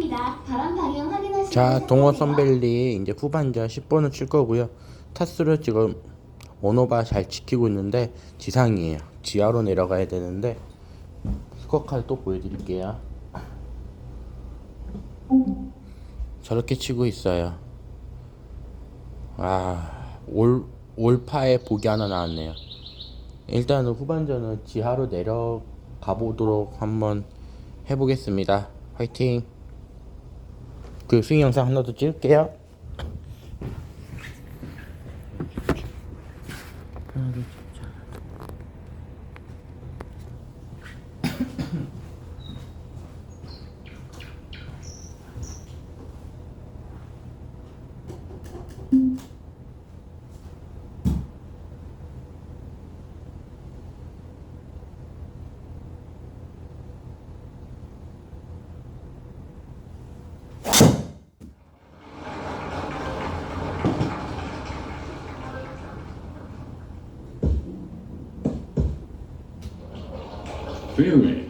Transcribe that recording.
4번입니다. 바람 방향 확인하시고 자, 동호. 선벨리 이제 후반전 10번을 칠 거고요. 타수를 지금 원오바 잘 지키고 있는데 지상이에요. 지하로 내려가야 되는데 스코어 카드 또 보여드릴게요. 저렇게 치고 있어요. 아, 올 올파에 복이 하나 나왔네요. 일단은 후반전은 지하로 내려가 보도록 한번 해보겠습니다. 화이팅! 그 스윙 영상 하나 더 찍을게요. Fairway. feeling.